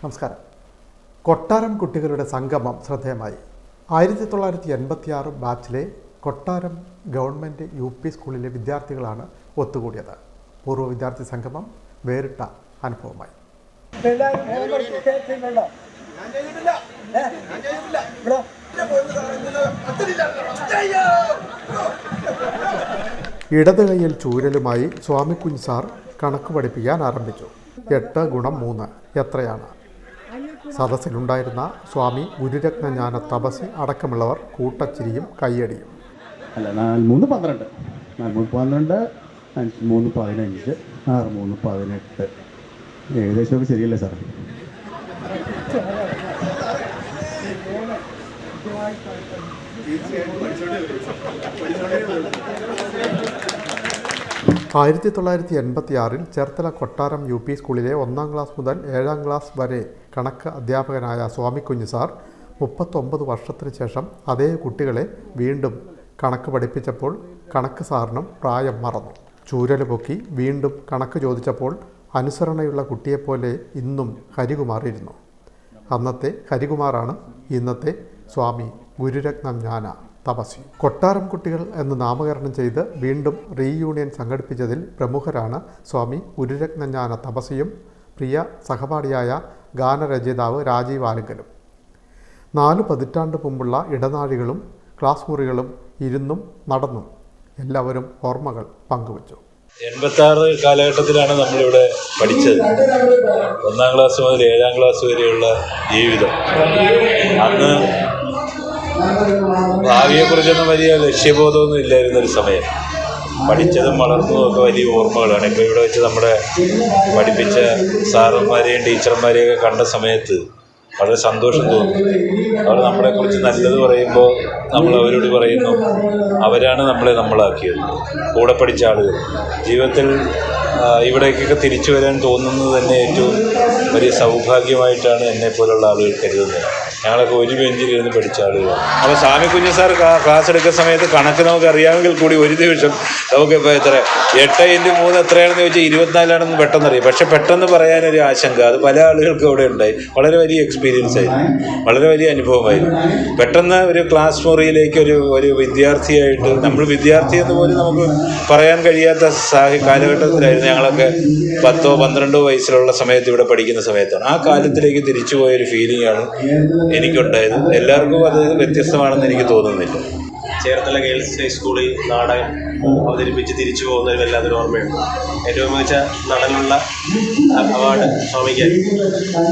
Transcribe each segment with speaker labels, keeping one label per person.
Speaker 1: നമസ്കാരം. കൊട്ടാരം കുട്ടികളുടെ സംഗമം ശ്രദ്ധേയമായി. ആയിരത്തി തൊള്ളായിരത്തി എൺപത്തിയാറ് ബാച്ചിലെ കൊട്ടാരം ഗവൺമെന്റ് യു പി സ്കൂളിലെ വിദ്യാർത്ഥികളാണ് ഒത്തുകൂടിയത്. പൂർവ വിദ്യാർത്ഥി സംഗമം വേറിട്ട അനുഭവമായി? ഇടത് കൈയിൽ ചൂരലുമായി സ്വാമി കുഞ്ഞ് സാർ കണക്ക് പഠിപ്പിക്കാൻ ആരംഭിച്ചു. എട്ട് ഗുണം മൂന്ന് എത്രയാണ്? സദസ്സിലുണ്ടായിരുന്ന സ്വാമി ഗുരുരത്നജ്ഞാന തപസ് അടക്കമുള്ളവർ കൂട്ടച്ചിരിയും കയ്യടിയും.
Speaker 2: അല്ല നാല് മൂന്ന് പന്ത്രണ്ട്. നാല് മൂന്ന് പന്ത്രണ്ട് അഞ്ച് മൂന്ന് പതിനഞ്ച് ആറ് മൂന്ന് പതിനെട്ട്. ഏകദേശമൊക്കെ ശരിയല്ലേ സാറേ?
Speaker 1: ആയിരത്തി തൊള്ളായിരത്തി എൺപത്തി ആറിൽ ചേർത്തല കൊട്ടാരം യു പി സ്കൂളിലെ ഒന്നാം ക്ലാസ് മുതൽ ഏഴാം ക്ലാസ് വരെ കണക്ക് അധ്യാപകനായ കുഞ്ഞു സാർ മുപ്പത്തൊമ്പത് വർഷത്തിന് ശേഷം അതേ കുട്ടികളെ വീണ്ടും കണക്ക് പഠിപ്പിച്ചപ്പോൾ കണക്ക് സാറിനും പ്രായം മറന്നു. ചൂരൽ പൊക്കി വീണ്ടും കണക്ക് ചോദിച്ചപ്പോൾ അനുസരണയുള്ള കുട്ടിയെപ്പോലെ ഇന്നും ഹരികുമാറിയിരുന്നു അന്നത്തെ ഹരികുമാറാണ് ഇന്നത്തെ സ്വാമി ഗുരുരത്നം ജ്ഞാന തപസ്വി. കൊട്ടാരം കുട്ടികൾ എന്ന് നാമകരണം ചെയ്ത് വീണ്ടും റീയൂണിയൻ സംഘടിപ്പിച്ചതിൽ പ്രമുഖരാണ് സ്വാമി ഉരുരത്നജ്ഞാന തപസ്വിയും പ്രിയ സഹപാഠിയായ ഗാനരചയിതാവ് രാജീവ് ആലുങ്കലും. നാല് പതിറ്റാണ്ട് മുമ്പുള്ള ഇടനാഴികളും ക്ലാസ് മുറികളും ഇരുന്നും നടന്നും എല്ലാവരും ഓർമ്മകൾ പങ്കുവച്ചു.
Speaker 3: എൺപത്തി ആറ് കാലഘട്ടത്തിലാണ് നമ്മളിവിടെ പഠിച്ചത്. ഒന്നാം ക്ലാസ് മുതൽ ഏഴാം ക്ലാസ് വരെയുള്ള ജീവിതം. അന്ന് ഭാവിയെക്കുറിച്ചൊന്നും വലിയ ലക്ഷ്യബോധമൊന്നും ഇല്ലായിരുന്നൊരു സമയം. പഠിച്ചതും വളർന്നതും ഒക്കെ വലിയ ഓർമ്മകളാണ്. ഇപ്പോൾ ഇവിടെ വെച്ച് നമ്മുടെ പഠിപ്പിച്ച സാറന്മാരെയും ടീച്ചർമാരെയൊക്കെ കണ്ട സമയത്ത് വളരെ സന്തോഷം തോന്നുന്നു അവർ നമ്മളെക്കുറിച്ച് നല്ലത് പറയുമ്പോൾ നമ്മൾ അവരോട് പറയുന്നു അവരാണ് നമ്മളെ നമ്മളാക്കിയത്. കൂടെ പഠിച്ച ആളുകൾ. ജീവിതത്തിൽ ഇവിടേക്കൊക്കെ തിരിച്ചു വരാൻ തോന്നുന്നത് തന്നെ ഏറ്റവും വലിയ സൗഭാഗ്യമായിട്ടാണ് എന്നെ പോലുള്ള ആളുകൾ കരുതുന്നത്. ഞങ്ങളൊക്കെ ഒരു ബെഞ്ചിലിരുന്ന് പഠിച്ച ആളുകളാണ്. അപ്പോൾ സ്വാമി കുഞ്ഞു സാർ ക്ലാസ് എടുക്കുന്ന സമയത്ത് കണക്ക് നമുക്ക് അറിയാമെങ്കിൽ കൂടി ഒരു ദിവസം നമുക്ക് ഇപ്പോൾ എത്ര? എട്ട് ഇന്റു മൂന്ന് എത്രയാണെന്ന് ചോദിച്ചാൽ ഇരുപത്തിനാലാണെന്ന് പെട്ടെന്ന് അറിയാം പക്ഷെ പെട്ടെന്ന് പറയാനൊരു ആശങ്ക അത് പല ആളുകൾക്കും അവിടെ ഉണ്ടായി. വളരെ വലിയ എക്സ്പീരിയൻസ് ആയിരുന്നു. വളരെ വലിയ അനുഭവമായിരുന്നു. പെട്ടെന്ന് ഒരു ക്ലാസ് മുറിയിലേക്ക് ഒരു ഒരു വിദ്യാർത്ഥിയായിട്ട് നമ്മൾ വിദ്യാർത്ഥി എന്ന് പോലും നമുക്ക് പറയാൻ കഴിയാത്ത സാഹ കാലഘട്ടത്തിലായിരുന്നു ഞങ്ങളൊക്കെ പത്തോ പന്ത്രണ്ടോ വയസ്സിലുള്ള സമയത്ത് ഇവിടെ പഠിക്കുന്ന സമയത്താണ്. ആ കാലത്തിലേക്ക് തിരിച്ചു പോയൊരു ഫീലിംഗ് ആണ് എനിക്കുണ്ടായത്. എല്ലാവർക്കും അത് വ്യത്യസ്തമാണെന്ന് എനിക്ക് തോന്നുന്നില്ല.
Speaker 4: ചേർത്തല ഗേൾസ് ഹൈസ്കൂളിൽ നാടകം അവതരിപ്പിച്ച് തിരിച്ചു പോകുന്ന ഒരു വല്ലാത്തൊരു ഓർമ്മയുണ്ട്. ഏറ്റവും മികച്ച നടനുള്ള അവാർഡ് സ്വാമിക്ക്.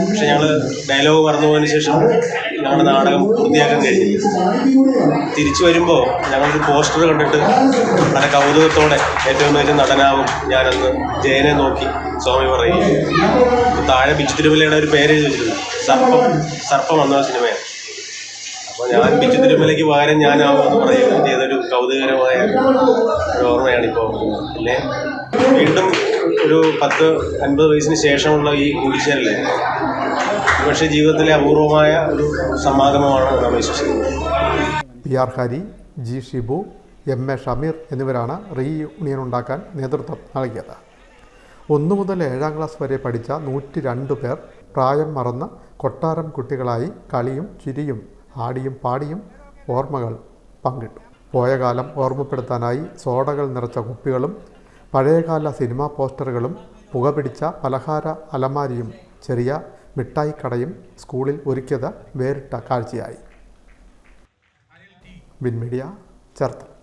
Speaker 4: പക്ഷെ ഞങ്ങൾ ഡയലോഗ് പറഞ്ഞു പോയതിന് ശേഷം ഞങ്ങളുടെ നാടകം പൂർത്തിയാക്കാൻ കഴിഞ്ഞില്ല. തിരിച്ചു വരുമ്പോൾ ഞങ്ങളൊരു പോസ്റ്റർ കണ്ടിട്ട് വളരെ കൗതുകത്തോടെ ഏറ്റവും മികച്ച നടനാവും ഞാനന്ന് ജയനെ നോക്കി സ്വാമി പറയും താഴെ ബിച്ചു തിരുമലയുടെ ഒരു പേര് ചോദിച്ചിട്ടുണ്ട് സർപ്പം സർപ്പം വന്ന സിനിമയാണ്. അപ്പോൾ ഞാൻ പിച്ചു തിരുമലയ്ക്ക് പകരം ഞാനാവുമെന്ന് പറയുകയും ചെയ്തൊരു കൗതുകരമായ ഒരു ഓർമ്മയാണ് ഇപ്പോൾ പിന്നെ വീണ്ടും ഒരു പത്ത് അൻപത് വയസ്സിന് ശേഷമുള്ള ഈ കൂടിച്ചേരൽ പക്ഷേ ജീവിതത്തിലെ അപൂർവമായ ഒരു സമാഗമമാണ് നമ്മൾ വിശ്വസിക്കുന്നത്
Speaker 1: P R Hari G Shibu M A Shameer എന്നിവരാണ് റീയൂണിയൻ ഉണ്ടാക്കാൻ നേതൃത്വം നൽകിയത്. ഒന്നു മുതൽ ഏഴാം ക്ലാസ് വരെ പഠിച്ച നൂറ്റി രണ്ട് പേർ പ്രായം മറന്ന് കൊട്ടാരം കുട്ടികളായി കളിയും ചിരിയും ആടിയും പാടിയും ഓർമ്മകൾ പങ്കിട്ടു. പോയ കാലം ഓർമ്മപ്പെടുത്താനായി സോഡകൾ നിറച്ച കുപ്പികളും പഴയകാല സിനിമാ പോസ്റ്ററുകളും പുകപിടിച്ച പലഹാര അലമാരിയും ചെറിയ മിഠായിക്കടയും സ്കൂളിൽ ഒരുക്കിയത് വേറിട്ട കാഴ്ചയായി. വിൻമീഡിയ ചേർത്തല.